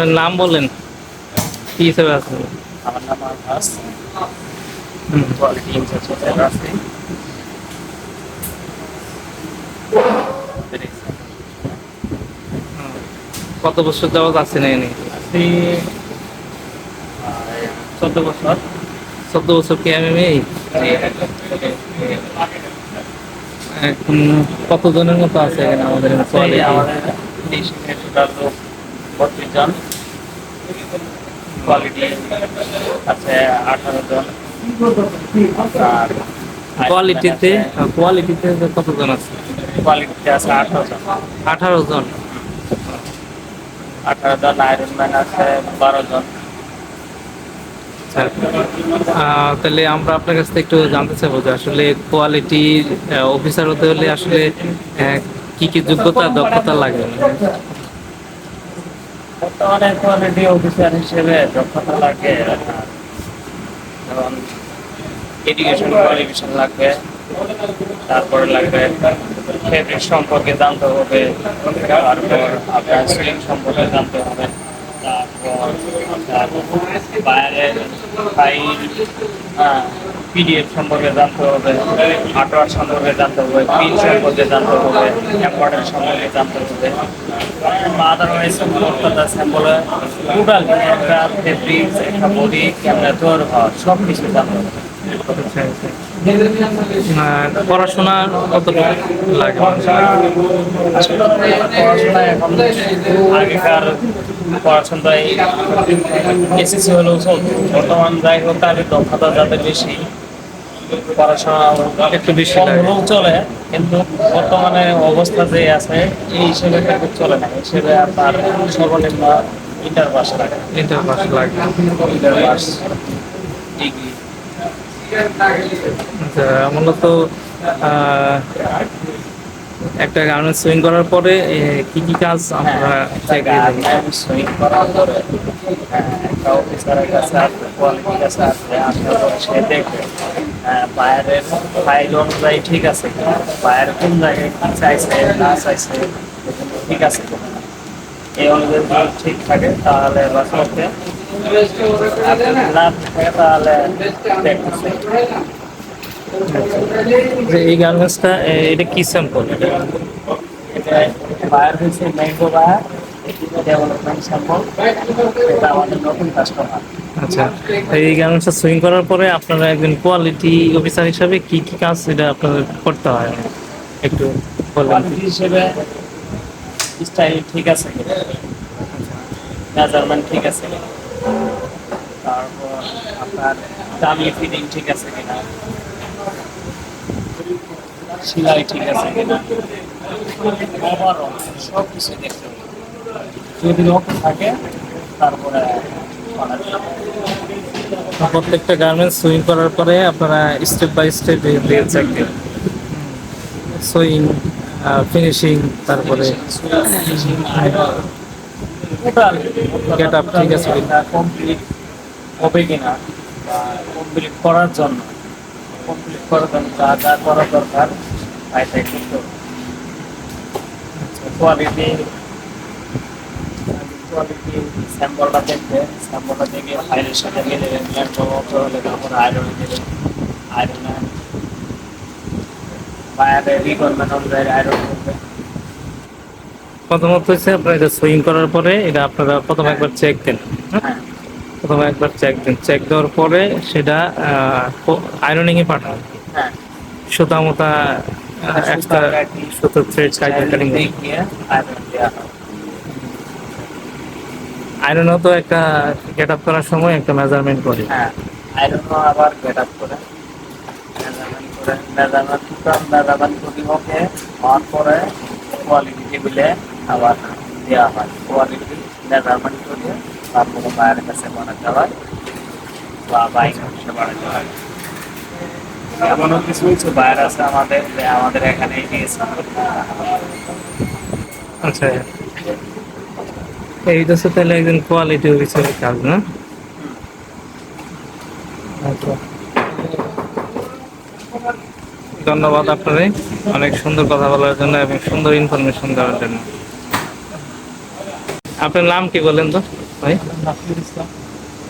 আপনার নাম বলেন। কি হিসেবে আছেন আমার নাম কোয়ালিটি ইনচার্জ রাস্তায় কত বছর যাবত আছেন আছি চোদ্দ বছর। চোদ্দ বছর কি এমএমএ এখন কতজনের মতো আছে এখানে আমাদের কোয়ালিটি বত্রিশ জন। কোয়ালিটি আছে আঠারো জন। আর কোয়ালিটিতে কোয়ালিটিতে কতজন আছে? কোয়ালিটিতে আছে আঠারো জন। আঠারো জন। আঠারো জন আয়রন ম্যান আছে বারো জন। আচ্ছা। তাহলে আমরা আপনার কাছ থেকে একটু জানতে চাইব যে আসলে কোয়ালিটি অফিসার হতে হলে আসলে কি কি যোগ্যতা দক্ষতা লাগে? বর্তমানে কোয়ালিটি অফিসার হিসেবে দক্ষতা লাগে যেমন এডুকেশন কোয়ালিফিকেশন লাগবে, তারপরে লাগবে ফেব্রিক সম্পর্কে জানতে হবে, তারপর আপনার সুইং সম্পর্কে জানতে হবে, তারপর বাইরের ফাইল পিডিএফ সম্পর্কে জানতে হবে হার্ডওয়ার সম্পর্কে জানতে হবে পিন সম্পর্কে জানতে হবে এম্পর্টেন্ট সম্পর্কে জানতে হবে। আদারওয়াইজ কলকাতা স্যাম্পলে টোটাল একটা ফেব্রিক একটা বডি কেমনে তৈরি হয় সব কিছু জানতে হবে। পড়াশোনা কতটুকু লাগে? পড়াশোনা এখন আগেকার পড়াশোনায় এসএসসি হলেও চলতো বর্তমান যাই হোক তাদের দক্ষতা যাদের বেশি পড়াশোনা একটু বেশি হলেও চলে কিন্তু বর্তমানে অবস্থা যে আছে এই হিসেবে চলে না। হিসেবে আপনার সর্বনিম্ন ইন্টার পাস লাগে। ইন্টার পাস লাগে। Inter pass degree. আচ্ছা মূলত একটা গার্মেন্টস সুইং করার পরে কি কি কাজ আমরা দিয়ে দেখি? সুইং করার পরে হ্যাঁ, একটা অফিসারের কাছে আসবে কোয়ালিটির কাছে আসবে সে দেখবে। বাইরের ফাইল অনুযায়ী ঠিক আছে। কিনা কোন জায়গায় কি চাইছে, না চাইছে, ঠিক আছে। এই অনুযায়ী ঠিক থাকে, তাহলে যদি না থাকে, তাহলে যে এই গার্মেন্টসটা এটা কি স্যাম্পল এটা বায়ার হয়েছে ম্যাঙ্গো বায়ার ডেভেলপমেন্ট স্যাম্পল এটা আমাদের নতুন কাস্টমার আচ্ছা এই গার্মেন্টসটা সুইং করার পরে আপনারা একজন কোয়ালিটি অফিসার হিসাবে কি কি কাজ এটা আপনাদের করতে হয়? একটু বলবেন হিসেবে স্টাইল ঠিক আছে। মেজারমেন্ট ঠিক আছে। তারপর আপনার দামি ফিটিং ঠিক আছে কিনা? সেলাই ঠিক আছে কিনা? ওভারঅল সব কিছু দেখতে হবে। যদি রকম থাকে, তারপরে। প্রত্যেকটা গার্মেন্টস সুইং করার পরে আপনারা স্টেপ বাই স্টেপ দিয়ে চেক দিন। সুইং ফিনিশিং তারপরে Get up ঠিক আছে। কমপ্লিট হবে কিনা কমপ্লিট করার জন্য কমপ্লিট করার জন্য যা যা করা দরকার, তাই করতে কোয়ালিটি কোয়ালিটি স্যাম্পলটা দেখবে? স্যাম্পলটা দেখে ফাইলের সাথে মিলে ল্যান্ড হলে তারপরে আয়রন দেবে আয়রন বাইরে রিকোয়ারমেন্ট অনুযায়ী আয়রন করবে। প্রথমত হচ্ছে আপনারা এটা সুইং করার পরে এটা আপনারা প্রথম একবার চেক দেন হ্যাঁ? হ্যাঁ। প্রথমে একবার চেক দেন। চেক দেওয়ার পরে সেটা আয়রনিং এ পাঠান। হ্যাঁ। সুতা মোতা একটা সুতো থ্রেড কাটিং দেখিয়ে আয়রন দেওয়া হয়। আয়রনও তো একটা গেট আপ করার সময় একটা মেজারমেন্ট করে। হ্যাঁ আয়রনও আবার গেট আপ করে মেজারমেন্ট করে মেজারমেন্ট মেজারমেন্ট প্রতিমকে হওয়ার পরে কোয়ালিটি টেবিলে আবার দেওয়া হয়। কোয়ালিটি মেজারমেন্ট করে তারপরে বাইরের কাছে বানাতে হয় বা বাইক বানাতে হয়। এমনও কিছু কিছু বাইর আছে আমাদের আমাদের এখানে আচ্ছা। এইটা হচ্ছে তাহলে একজন কোয়ালিটি অফিসারের কাজ না? আচ্ছা। ধন্যবাদ আপনারে অনেক সুন্দর কথা বলার জন্য এবং সুন্দর ইনফরমেশন দেওয়ার জন্য। আপনার নাম কি বলেন তো ভাই?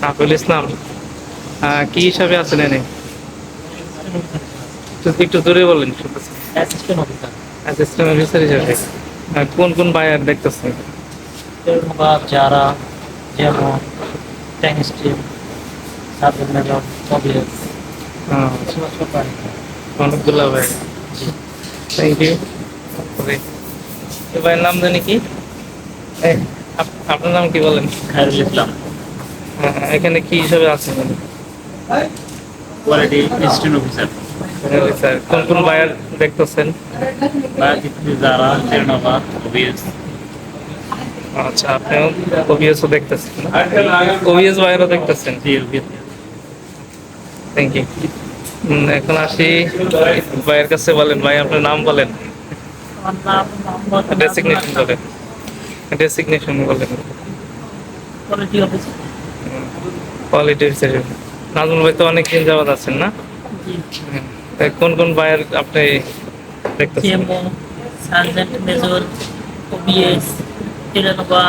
নাফিউল ইসলাম। কি হিসাবে আছেন এনে? একটু- একটু দূরে বলেন। অ্যাসিস্ট্যান্ট অফিসার হিসাবে। কোন কোন বায়ার দেখতেছেন? বা যারা যেমন ট্যাংস্টিম অবিয়াস অনেকগুলো ভাই। থ্যাংক ইউ ভাইয়ের নাম জানি কি? আপনার নাম কি বলেন? খায়রুল ইসলাম। এখানে কি হিসাবে আছেন কোয়ালিটি অ্যাসিস্ট্যান্ট অফিসার স্যার কোন কোন বায়ার দেখতেছেন? যারা জেরনোভা অবিয়াস আচ্ছা আপনিও ওবিএসও দেখতেছেন। ওবিএস বায়ারও দেখতেছেন? জি অবিয়াস থ্যাংক ইউ এখন আসি ভাইয়ের কাছে বলেন। ভাই আপনার নাম বলেন। ডেসিগনেশন বলেন। ডেসিগনেশন বলেন। কোয়ালিটি অফিসার নাজমুল ভাই তো অনেক দিন যাওয়াত আছেন না? কোন কোন বায়ার আপনি দেখতেছেন? সার্জেন্ট মেজর ওবিএস জেরনোভা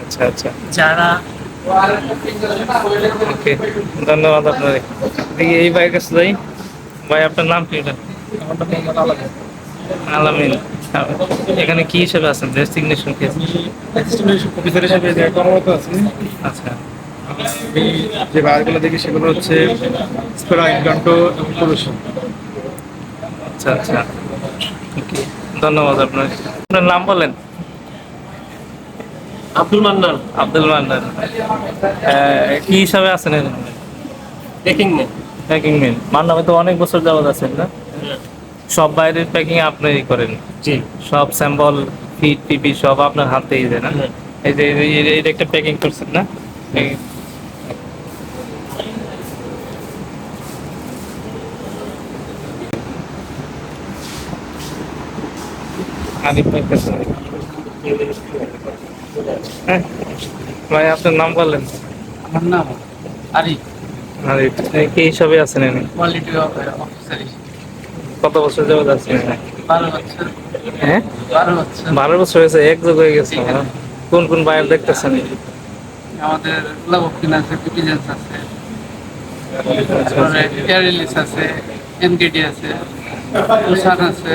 আচ্ছা আচ্ছা। যারা ওকে ধন্যবাদ আপনার এই ভাইয়ের কাছে যাই। ভাই আপনার নাম কি আলামিন। এখানে কি হিসেবে আছেন? ডেসিগনেশন কি অফিসার হিসেবে কর্মরত আছি। আচ্ছা। আমি যে বায়ারগুলো দেখি সেগুলো হচ্ছে স্পেরা ইনকান্টো এবং পলুশন আচ্ছা আচ্ছা। ওকে ধন্যবাদ আপনার আপনার নাম বলেন? আব্দুল মান্নান। আব্দুল মান্নান। কি হিসাবে আছেন এখানে দেখেন না প্যাকিং মান্নামে তো অনেক বছর যাবত আছেন না? সব বাইরের প্যাকিং আপনি করেন? জি। সব স্যাম্পল ফিট টিপি সব আপনার হাতেই দেয় না? হ্যাঁ। এই যে একটা প্যাকিং করছেন না এই- আরিফ ভাই কাছে। হ্যাঁ? ভাই আপনার নাম বললেন আমার নাম আরিফ। আরিফ কি হিসাবে আছেন এখানে? কোয়ালিটি অফিসার কত বছর যাবত আছেন বারো বছর। হ্যাঁ? বারো বছর। বারো বছর হয়েছে এক যোগ হয়ে গেছে। কোন কোন বায়ার দেখতেছেন? আমাদের লাভকিন আছে আছে। তারপরে এয়ারলিস আছে। এনকেডি আছে উষান আছে।